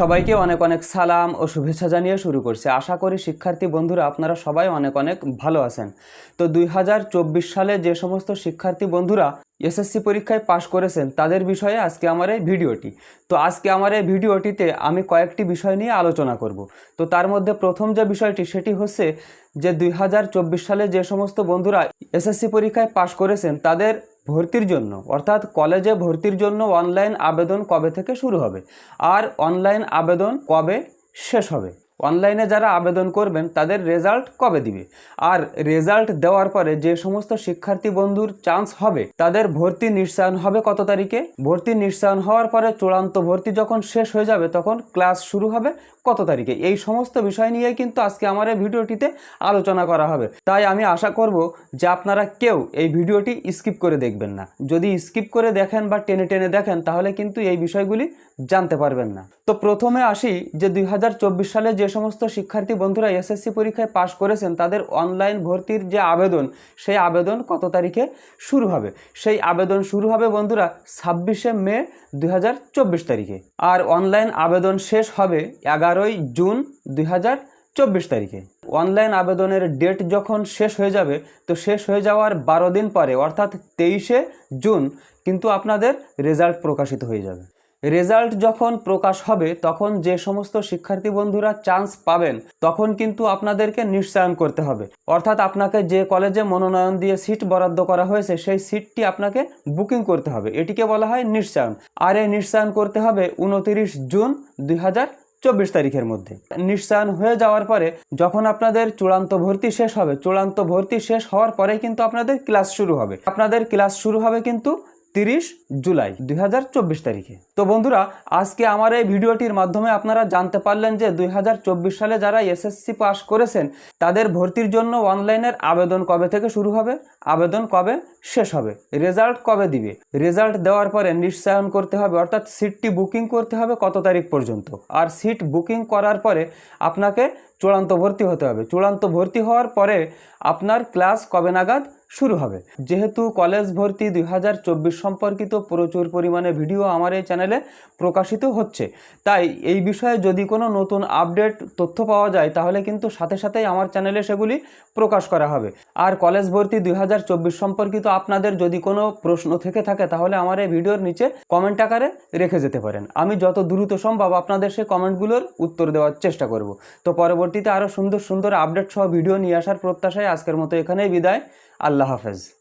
সবাইকে অনেক অনেক সালাম ও শুভেচ্ছা জানিয়ে শুরু করছি। আশা করি শিক্ষার্থী বন্ধুরা, আপনারা সবাই অনেক অনেক ভালো আছেন। তো দুই হাজার চব্বিশ সালে যে সমস্ত শিক্ষার্থী বন্ধুরা এসএসসি পরীক্ষায় পাশ করেছেন, তাদের বিষয়ে আজকে আমার এই ভিডিওটি। তো আজকে আমার এই ভিডিওটিতে আমি কয়েকটি বিষয় নিয়ে আলোচনা করব। তো তার মধ্যে প্রথম যে বিষয়টি, সেটি হচ্ছে যে দুই হাজার চব্বিশ সালে যে সমস্ত বন্ধুরা এসএসসি পরীক্ষায় পাশ করেছেন, তাদের ভর্তির জন্য। অর্থাৎ কলেজে ভর্তির জন্য অনলাইন আবেদন কবে থেকে শুরু হবে? আর অনলাইন আবেদন কবে শেষ হবে? অনলাইনে যারা আবেদন করবেন, তাদের রেজাল্ট কবে দিবে? আর রেজাল্ট দেওয়ার পরে যে সমস্ত শিক্ষার্থী বন্ধুর চান্স হবে, তাদের ভর্তি নিশ্চয়ন হবে কত তারিখে? ভর্তি নিশ্চয়ন হওয়ার পরে চূড়ান্ত ভর্তি যখন শেষ হয়ে যাবে, তখন ক্লাস শুরু হবে কত তারিখে? এই সমস্ত বিষয় নিয়ে কিন্তু আজকে আমার এই ভিডিওটিতে আলোচনা করা হবে। তাই আমি আশা করব যে আপনারা কেউ এই ভিডিওটি স্কিপ করে দেখবেন না। যদি স্কিপ করে দেখেন বা টেনে টেনে দেখেন, তাহলে কিন্তু এই বিষয়গুলি জানতে পারবেন না। তো প্রথমে আসি যে দুই হাজার চব্বিশ সালে যে সমস্ত শিক্ষার্থী বন্ধুরা এসএসসি পরীক্ষায় পাশ করেছেন, তাদের অনলাইন ভর্তির যে আবেদন, সেই আবেদন কত তারিখে শুরু হবে? সেই আবেদন শুরু হবে বন্ধুরা ছাব্বিশে মে দু হাজার চব্বিশ তারিখে। আর অনলাইন আবেদন শেষ হবে এগারোই জুন দুই চব্বিশ তারিখে। অনলাইন আবেদনের ডেট যখন শেষ হয়ে যাবে, তো শেষ হয়ে যাওয়ার বারো দিন পরে, অর্থাৎ তেইশে জুন, কিন্তু আপনাদের রেজাল্ট প্রকাশিত হয়ে যাবে। রেজাল্ট যখন প্রকাশ হবে, তখন যে সমস্ত শিক্ষার্থী বন্ধুরা চান্স পাবেন, তখন কিন্তু আপনাদেরকে নিশ্চয়ন করতে হবে। অর্থাৎ আপনাকে যে কলেজে মনোনয়ন দিয়ে সিট বরাদ্দ করা হয়েছে, সেই সিটটি আপনাকে বুকিং করতে হবে। এটিকে বলা হয় নিশ্চয়ন। আর এই নিশ্চয়ন করতে হবে উনতিরিশ জুন দুই চব্বিশ তারিখের মধ্যে। নিশ্চয়ন হয়ে যাওয়ার পরে, যখন আপনাদের চূড়ান্ত ভর্তি শেষ হবে, চূড়ান্ত ভর্তি শেষ হওয়ার পরে কিন্তু আপনাদের ক্লাস শুরু হবে। আপনাদের ক্লাস শুরু হবে কিন্তু তিরিশ জুলাই দুই হাজার চব্বিশ তারিখে। তো বন্ধুরা, আজকে আমার এই ভিডিওটির মাধ্যমে আপনারা জানতে পারলেন যে দুই হাজার চব্বিশ সালে যারা এসএসসি পাস করেছেন, তাদের ভর্তির জন্য অনলাইনের আবেদন কবে থেকে শুরু হবে? আবেদন কবে শেষ হবে? রেজাল্ট কবে দিবে? রেজাল্ট দেওয়ার পরে নিশ্চয়ন করতে হবে, অর্থাৎ সিটটি বুকিং করতে হবে কত তারিখ পর্যন্ত? আর সিট বুকিং করার পরে আপনাকে চূড়ান্ত ভর্তি হতে হবে। চূড়ান্ত ভর্তি হওয়ার পরে আপনার ক্লাস কবে নাগাদ? শুরু হবে। যেহেতু কলেজ ভর্তি দুই হাজার চব্বিশ সম্পর্কিত প্রচুর পরিমাণে ভিডিও আমার এই চ্যানেলে প্রকাশিত হচ্ছে। তাই এই বিষয়ে যদি কোনো নতুন আপডেট, তথ্য পাওয়া যায়, তাহলে কিন্তু সাথে সাথেই আমার চ্যানেলে সেগুলি প্রকাশ করা হবে। আর কলেজ ভর্তি দুই হাজার চব্বিশ সম্পর্কিত আপনাদের যদি কোনো প্রশ্ন থেকে থাকে, তাহলে আমার এই ভিডিওর নিচে কমেন্ট আকারে রেখে যেতে পারেন। আমি যত দ্রুত সম্ভব আপনাদের সেই কমেন্টগুলোর উত্তর দেওয়ার চেষ্টা করব। তো পরবর্তীতে আরও সুন্দর সুন্দর আপডেট সহ ভিডিও নিয়ে আসার প্রত্যাশায় আজকের মতো এখানেই বিদায়। আল্লাহ হাফেজ।